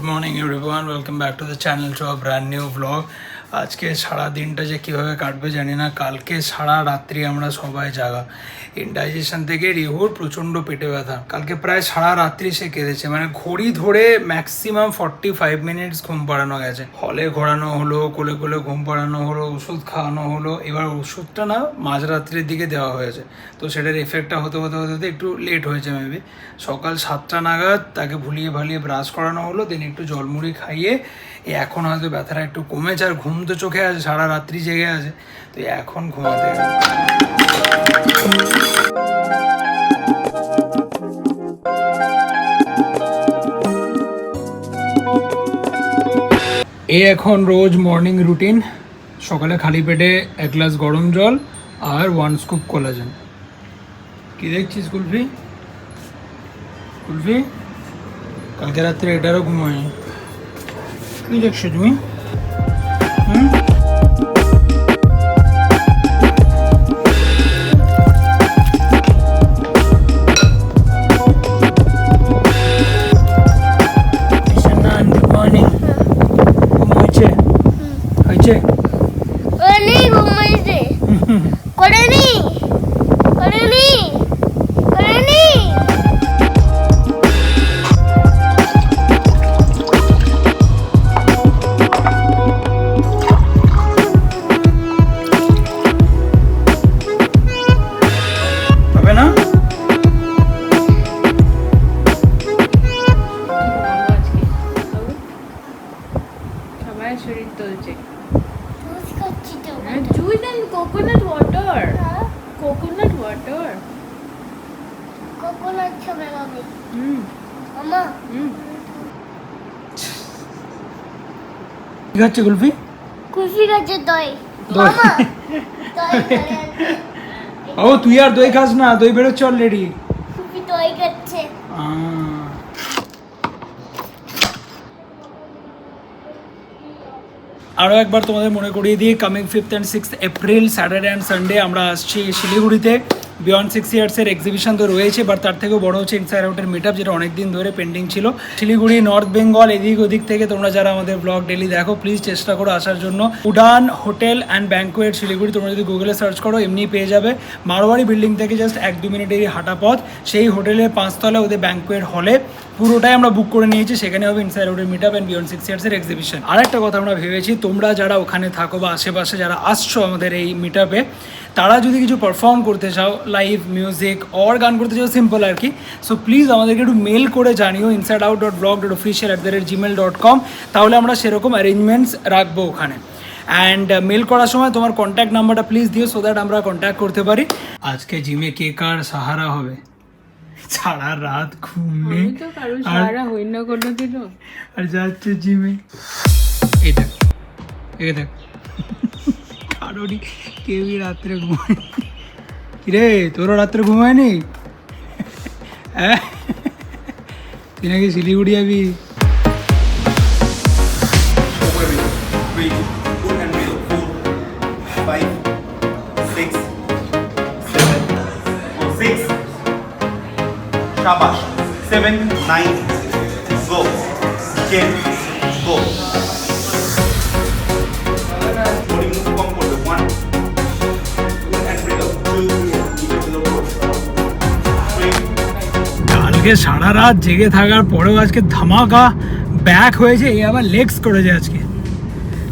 good morning everyone. Welcome back to the channel to a brand new vlog. আজকে সারা দিনটা যে কীভাবে কাটবে জানি না। কালকে সারা রাত্রি আমরা সবাই জাগা। ইনডাইজেশন থেকে রিহুর প্রচণ্ড পেটে ব্যথা। কালকে প্রায় সারা রাত্রি সে কেঁদেছে। মানে ঘড়ি ধরে ম্যাক্সিমাম ফর্টি ফাইভ মিনিটস ঘুম পাড়ানো গেছে। হলে ঘোরানো হলো, কোলে কোলে ঘুম পাড়ানো হলো, ওষুধ খাওয়ানো হলো। এবার ওষুধটা না মাঝরাত্রির দিকে দেওয়া হয়েছে। তো সেটার এফেক্টটা হতে হতে হতে হতে একটু লেট হয়েছে মেবি সকাল সাতটা নাগাদ তাকে ভুলিয়ে ভালিয়ে ব্রাশ করানো হলো। দেন একটু জলমুড়ি খাইয়ে, এখন হয়তো ব্যথাটা একটু কমেছে আর ঘুম তো চোখে আছে, সারা রাত্রি জেগে আছে, তো এখন ঘুমাতে এ এখন রোজ মর্নিং রুটিন সকালে খালি পেটে এক গ্লাস গরম জল আর ওয়ান স্কুপ কোলাজেন কি দেখছিস কুলফি? কুলফি, কালকে রাত্রে এটারও ঘুমোয়নি। কি দেখছ তুমি? কি খাচ্ছে কুলফি? খুশি খাচ্ছে দই। ও তুই আর দই খাস না দই বেরোচ্ছে অলরেডি খুশি দই খাচ্ছে। আরও একবার তোমাদের মনে করিয়ে দিই coming fifth and sixth April Saturday and Sunday আমরা আসছি শিলিগুড়িতে। বিয়ন্ড সিক্স ইয়ার্সের এক্সিবিশন তো রয়েছে বাট তার থেকেও বড় হচ্ছে ইনসাইড আউটের মিট আপ যেটা অনেক দিন ধরে পেন্ডিং ছিল। শিলিগুড়ি নর্থ বেঙ্গল এদিক ওদিক থেকে তোমরা যারা আমাদের ব্লগ ডেলি দেখো প্লিজ চেষ্টা করো আসার জন্য। Udaan hotel and banquet Siliguri, তোমরা যদি গুগলে সার্চ করো এমনি পেয়ে যাবে। মারোয়ারি বিল্ডিং থেকে জাস্ট এক দু মিনিটেরই হাঁটা পথ। সেই হোটেলের পাঁচতলা ওদের ব্যাঙ্কোয়েট হলে পুরোটাই আমরা বুক করে নিয়েছি, সেখানে হবে ইনসাইড আউটের meet up and beyond six ইয়ার্সের exhibition আর একটা কথা আমরা ভেবেছি, তোমরা যারা ওখানে থাকো বা আশেপাশে যারা আসছো আমাদের এই মিট আপে তারা যদি কিছু পারফর্ম করতে চাও লাইভ মিউজিক অর গান করতে চাও সিম্পল আর কি সো প্লিজ আমাদেরকে একটু মেল করে জানিও inside out dot blog dot official at the rate Gmail dot com তাহলে আমরা সেরকম অ্যারেঞ্জমেন্টস রাখব ওখানে। অ্যান্ড মেল করার সময় তোমার কন্ট্যাক্ট নাম্বারটা প্লিজ দিও সো দ্যাট আমরা কন্ট্যাক্ট করতে পারি। আজকে জিমে কে কার সাহারা হবে? সারা রাত ঘুম। সারা হই না কোনো দিনও আর যাচ্ছে জিমে এই দেখ এই দেখ। কারোরই কেউই রাত্রে ঘুমায়নি কিরে তোরও রাত্রে ঘুমায়নি হ্যাঁ তুই নাকি শিলিগুড়ি যাবি Shabash. 7, 9, go. 10, কালকে সারা রাত জেগে থাকার পরেও আজকে ধামাকা ব্যাক হয়েছে এই আবার লেগস করেছে আজকে।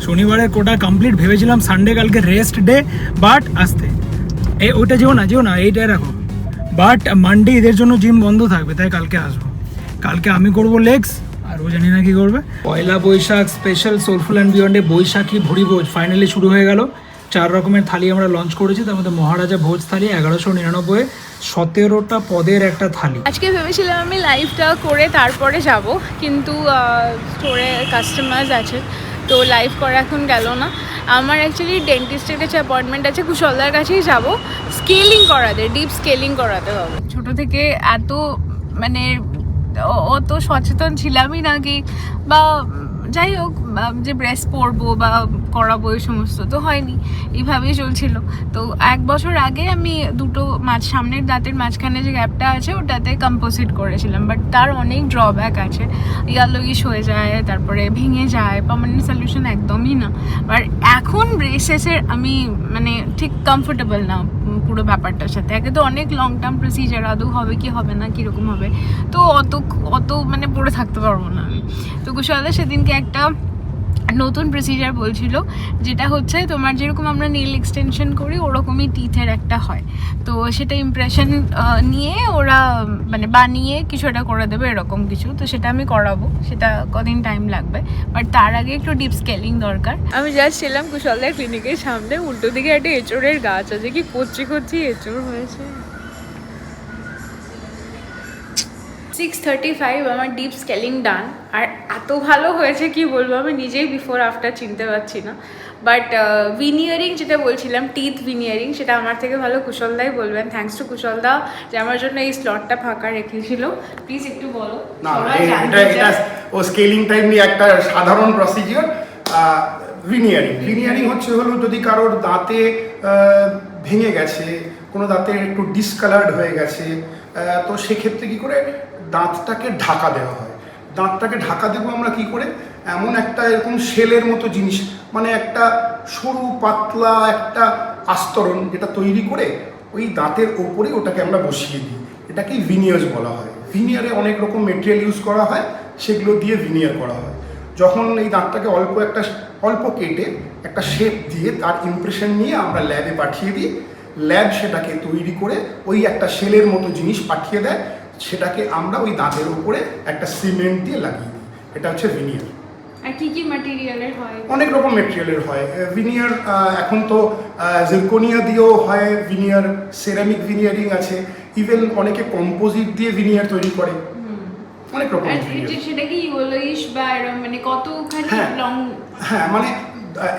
শনিবারের কোটা কমপ্লিট ভেবেছিলাম সানডে কালকে রেস্ট ডে বাট আসতে। এই ওইটা যেও না যেও না, এইটাই রাখো বাট মানডে এদের জন্য জিম বন্ধ থাকবে, তাই কালকে আসব। কালকে আমি করব লেগস আর ও জানি না কি করবে। Poila Baishakh special soulful and বিয়ন্ডে বৈশাখী ভুড়ি ভোজ ফাইনালি শুরু হয়ে গেল। চার রকমের থালি আমরা লঞ্চ করেছি, তার মধ্যে মহারাজা ভোজ থালি এগারোশো নিরানব্বই, সতেরোটা পদের একটা থালি। আজকে ভেবেছিলাম আমি লাইভটা করে তারপরে যাব, কিন্তু স্টোরে কাস্টমার্স আছে, তো লাইভ করা এখন গেল না। আমার অ্যাকচুয়ালি ডেন্টিস্টের কাছে অ্যাপয়েন্টমেন্ট আছে, কুশলদার কাছেই যাব। স্কেলিং করাতে ডিপ স্কেলিং করাতে হবে। ছোট থেকে এত মানে অত সচেতন ছিলামই না কি বা যাই হোক যে ব্রেস পরবো বা করাবো এই সমস্ত তো হয়নি, এইভাবেই চলছিল। তো এক বছর আগে আমি দুটো মাঝ, সামনের দাঁতের মাঝখানে যে গ্যাপটা আছে ওটাতে কম্পোজিট করেছিলাম বাট তার অনেক ড্রব্যাক আছে। ইয়ালোইশ হয়ে যায়, তারপরে ভেঙে যায় পার্মানেন্ট সলিউশন একদমই না। আর এখন ব্রেসেসের আমি মানে ঠিক কমফোর্টেবল না। পুরো ব্যাপারটার সাথে। একে তো অনেক লং টার্ম প্রসিজার আদৌ হবে কি হবে না, কীরকম হবে। তো অত অত মানে পড়ে থাকতে পারব না আমি। তো কুশালদা সেদিনকে একটা নতুন প্রসিজার বলছিল, যেটা হচ্ছে তোমার যেরকম আমরা নীল এক্সটেনশন করি, ওরকমই টিথের একটা হয়। তো সেটা ইমপ্রেশন নিয়ে ওরা মানে বানিয়ে কিছু একটা করে দেবে এরকম কিছু। তো সেটা আমি করাবো, সেটা কদিন টাইম লাগবে। বাট তার আগে একটু ডিপ স্কেলিং দরকার। আমি জাস্ট ছিলাম কুশলদার ক্লিনিকের সামনে, উল্টো দিকে একটা এঁচড়ের গাছ আছে, কি কচি কচি এঁচড় হয়েছে। সিক্স থার্টি ফাইভ আমার ডিপ স্কেলিং ডান আর এত ভালো হয়েছে কি বলব আমি নিজেই বিফোর আফটার চিনতে পারছি না। বাট ভিনিয়ারিং যেটা বলছিলাম টিথ ভিনিয়ারিং সেটা আমার থেকে ভালো কুশলদাই বলবেন। থ্যাঙ্কস টু কুশলদা যে আমার জন্য এই স্লটটা ফাঁকা রেখেছিল। প্লিজ একটু বলো। এটা এটা ও স্কেলিং টাইপ নিয়ে একটা সাধারণ প্রসিজিওর ভিনিয়ারিং ভিনিয়ারিং হচ্ছে হলো যদি কারোর দাঁতে ভেঙে গেছে কোনো দাঁতে একটু ডিসকালার্ড হয়ে গেছে তো সেক্ষেত্রে কি করে দাঁতটাকে ঢাকা দেওয়া হয়। দাঁতটাকে ঢাকা দেবো আমরা কি করে? এমন একটা এরকম শেলের মতো জিনিস মানে একটা সরু, পাতলা একটা আস্তরণ যেটা তৈরি করে ওই দাঁতের ওপরে ওটাকে আমরা বসিয়ে দিই। এটাকে ভিনিয়ার্স বলা হয়। ভিনিয়ারে অনেক রকম মেটেরিয়াল ইউজ করা হয়, সেগুলো দিয়ে ভিনিয়ার করা হয়। যখন এই দাঁতটাকে অল্প একটা, অল্প কেটে একটা শেপ দিয়ে তার ইমপ্রেশন নিয়ে আমরা ল্যাবে পাঠিয়ে দিই। ল্যাব সেটাকে তৈরি করে ওই একটা সেলের মতো জিনিস পাঠিয়ে দেয়। সেটাকে আমরা ওই দাঁতের উপরে একটা সিমেন্ট দিয়ে লাগিয়ে দিই। এটা হচ্ছে ভিনিয়ার আর কি কি ম্যাটেরিয়ালের হয়? অনেক রকম মেটেরিয়ালের হয়। ভিনিয়ার এখন তো জিরকোনিয়া দিয়েও হয় ভিনিয়ার সেরামিক ভিনিয়ারিং আছে। ইভেন অনেকে কম্পোজিট দিয়ে ভিনিয়ার তৈরি করে। অনেক রকম আর ভিনিয়ার এটা- সেটা কি ইয়েলোইশ বা এরকম মানে কতখানি হ্যাঁ। লং হ্যাঁ মানে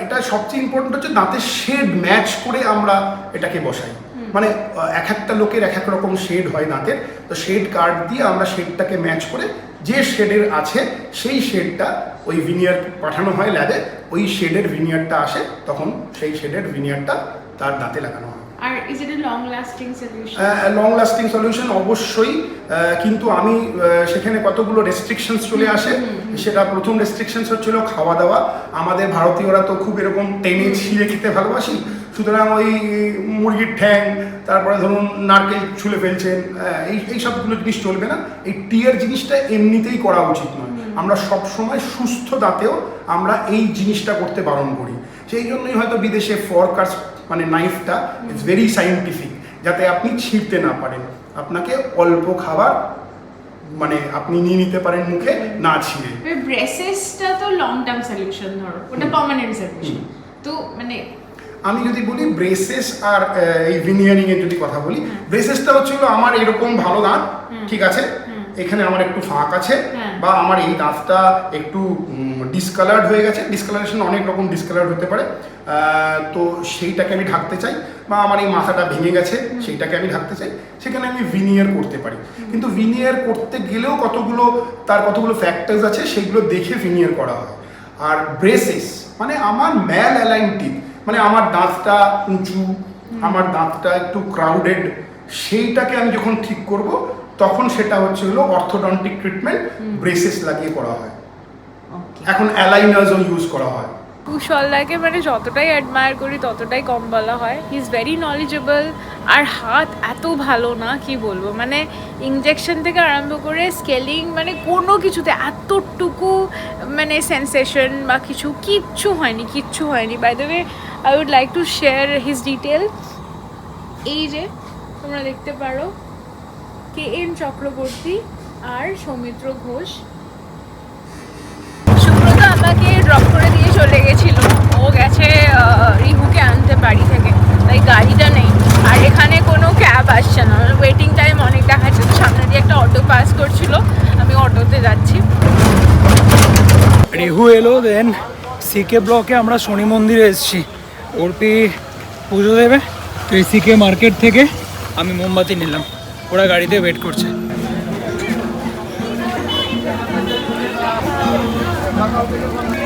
এটা সবচেয়ে ইম্পর্টেন্ট হচ্ছে দাঁতের শেড ম্যাচ করে আমরা এটাকে বসাই। মানে এক একটা লোকের এক এক রকম শেড হয় দাঁতের তো শেড কার্ড দিয়ে আমরা শেডটাকে ম্যাচ করে যে শেডের আছে সেই শেডটা ওই ভিনিয়ার পাঠানো হয় ল্যাবে ওই শেডের ভিনিয়ারটা আসে তখন সেই শেডের ভিনিয়ারটা তার দাঁতে লাগানো হয়। আর is it long lasting solution long lasting solution অবশ্যই কিন্তু আমি সেখানে কতগুলো রেস্ট্রিকশনস চলে আসে সেটা প্রথম রেস্ট্রিকশনস হচ্ছিল খাওয়া দাওয়া। আমাদের ভারতীয়রা তো খুব এরকম টেনে ছিঁড়ে খেতে ভালোবাসি সুতরাং ওই মুরগির ঠ্যাং তারপরে ধরুন নারকেল ছুলে ফেলছেন এই এই সবগুলো জিনিস চলবে না। এই টিয়ার জিনিসটা এমনিতেই করা উচিত নয়। আমরা সব সময় সুস্থ দাঁতেও আমরা এই জিনিসটা করতে বারণ করি। সেই জন্যই হয়তো বিদেশে ফরকাস মানে নাইফটা ইটস ভেরি সাইন্টিফিক যাতে আপনি ছিঁড়তে না পারেন। আপনাকে অল্প খাবার মানে আপনি নিয়ে নিতে পারেন মুখে না ছিঁড়ে। ব্রেসেসটা তো লং টার্ম সলিউশন ধরো ওটা পার্মানেন্ট সলিউশন তো মানে আমি যদি বলি ব্রেসেস আর এই ভিনিয়ারিং এর যদি কথা বলি ব্রেসেসটা হচ্ছে আমার এরকম ভালো দাঁত ঠিক আছে? এখানে আমার একটু ফাঁক আছে হ্যাঁ। বা আমার এই দাঁতটা একটু ডিসকালার্ড হয়ে গেছে। ডিসকালারেশন অনেক রকম ডিসকালার্ড হতে পারে। তো সেইটাকে আমি ঢাকতে চাই বা আমার এই মাথাটা ভেঙে গেছে সেইটাকে আমি ঢাকতে চাই। সেখানে আমি ভিনিয়ার করতে পারি। কিন্তু ভিনিয়ার করতে গেলেও কতগুলো তার কতগুলো ফ্যাক্টরস আছে সেগুলো দেখে ভিনিয়ার করা হয়। আর ব্রেসেস মানে আমার ম্যাল অ্যালাইন টিথ মানে আমার দাঁতটা উঁচু আমার দাঁতটা একটু ক্রাউডেড সেইটাকে আমি যখন ঠিক করব তখন সেটা হচ্ছে হলো অর্থোডন্টিক ট্রিটমেন্ট ব্রেসেস লাগিয়ে করা হয়। এখন অ্যালাইনার্সও ইউজ করা হয়। কুশলদাকে মানে যতটাই অ্যাডমায়ার করি, ততটাই কম বলা হয়। হি ইজ ভেরি নলেজেবল আর হাত এত ভালো না, কি বলব? মানে ইঞ্জেকশন থেকে আরম্ভ করে স্কেলিং মানে কোনো কিছুতে এতটুকু মানে সেন্সেশন বা কিছু কিচ্ছু হয়নি কিচ্ছু হয়নি। By the way I would like to share his detail এই যে, তোমরা দেখতে পারো। কে এম চক্রবর্তী আর সৌমিত্র ঘোষ। রিহুকে আনতে বাড়ি থেকে। তাই গাড়িটা নেই। আর এখানে কোনো ক্যাব আসছে না। ওয়েটিং টাইম অনেক দেখাচ্ছে তো সামনে দিয়ে একটা অটো পাস করছিল। আমি অটোতে যাচ্ছি। রেহু এলো দেন সিকে ব্লকে আমরা শনি মন্দিরে এসেছি। ওরপি পুজো দেবে। তো এই সিকে মার্কেট থেকে আমি মোমবাতি নিলাম। ওরা গাড়িতে ওয়েট করছে। সবাই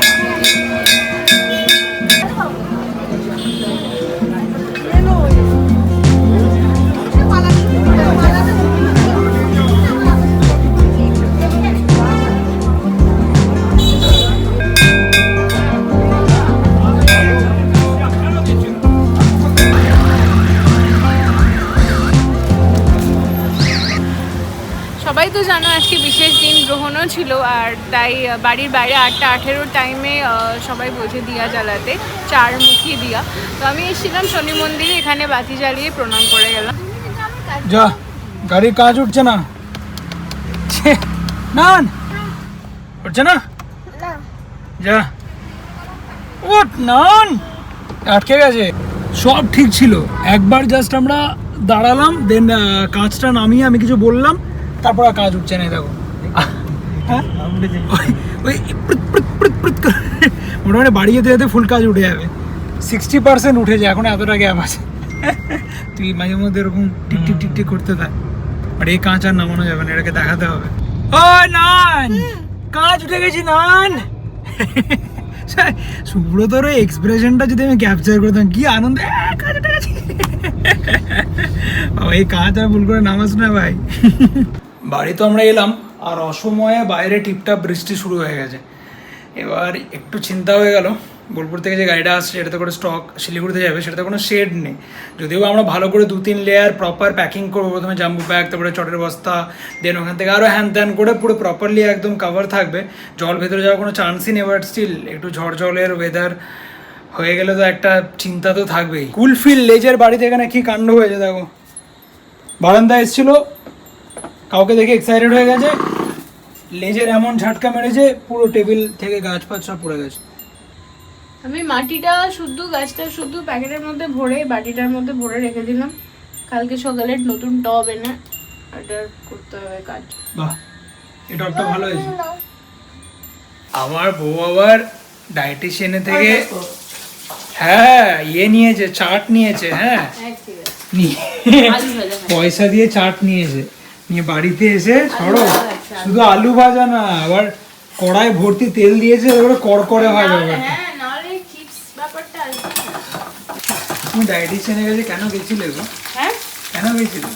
তাই বাড়ির বাইরে আটটা আঠেরোর টাইমে সবাই বোঝে দিয়া জ্বালাতে চারমুখী দিয়া। তো আমি এসেছিলাম শনি মন্দিরে, এখানে বাতি জ্বালিয়ে প্রণাম করে গেলাম। যা, গাড়ির কাজ উঠছে না। নান। উঠছে না? না যা। উঠ, নান। আটকে গেছে। সব ঠিক ছিল। একবার জাস্ট আমরা দাঁড়ালাম দেন কাজটা নামিয়ে আমি কিছু বললাম, তারপর কাজ উঠছে না দেখো। হ্যাঁ? ওই- মোটামুটি বাড়ি যেতে যেতে ফুল কাজ উঠে যাবে। সিক্সটি পার্সেন্ট উঠে যায় এখন এতটা গ্যাপ আছে। তুই মাঝে মধ্যে এরকম টিক টিক টিক টিক করতে থাক। আর এই কাঁচ আর নামানো যাবে না এটাকে দেখাতে হবে। ও নান! কাঁচ উঠে গেছি নান! সুব্রতর এক্সপ্রেশনটা যদি আমি ক্যাপচার করতাম কি আনন্দ। কাঁচ উঠে গেছি। এই কাঁচ আর ভুল করে নামাস না ভাই। বাড়ি তো আমরা এলাম। আর অসময়ে বাইরে টিপটাপ বৃষ্টি শুরু হয়ে গেছে। এবার একটু চিন্তা হয়ে গেল, বোলপুর থেকে যে গাড়িটা আসছে এটাতে করে স্টক শিলিগুড়িতে যাবে, সেটাতে কোনো শেড নেই। যদিও আমরা ভালো করে দু তিন লেয়ার প্রপার প্যাকিং করব, প্রথমে জাম্বু ব্যাগ তারপরে চটের বস্তা দেন ওখান থেকে আরও হ্যান ত্যান করে পুরো প্রপারলি একদম কভার থাকবে। জল ভেতরে যাওয়ার কোনো চান্সই নেই বাট স্টিল একটু ঝড় জলের ওয়েদার হয়ে গেলে তো একটা চিন্তা তো থাকবেই। কুলফিল লেজের বাড়িতে এখানে কি কাণ্ড হয়েছে দেখো। বারান্দা এসেছিল, কাউকে দেখে এক্সাইটেড হয়ে গেছে। লেজের এমন ঝাটকা মেরেছে পুরো টেবিল থেকে গাছ ফাছ সব পড়ে গেছে। আমি মাটিটা শুদ্ধ গাছটা শুদ্ধ প্যাকেটের মধ্যে ভরে বাটিটার মধ্যে ভরে রেখে দিলাম। কালকে সকালে নতুন টব এনে এটা করতে হবে কাজ। বাহ এটা একটা ভালো হয়েছে। আমার বউ আবার ডায়েটিশিয়ানে থেকে হ্যাঁ ইয়ে নিয়েছে চাট নিয়েছে হ্যাঁ। পয়সা দিয়ে চাট নিয়েছে। নিয়ে বাড়িতে এসে সরো শুধু আলু ভাজা না আবার কড়াই ভর্তি তেল দিয়েছে এবারে কড়কড়ে হয় ব্যাপারটা হ্যাঁ ব্যাপারটা। তুমি ডায়েটিশিয়ানের কাছে কেন গেছিলে গো? হ্যাঁ? কেন গেছিলে?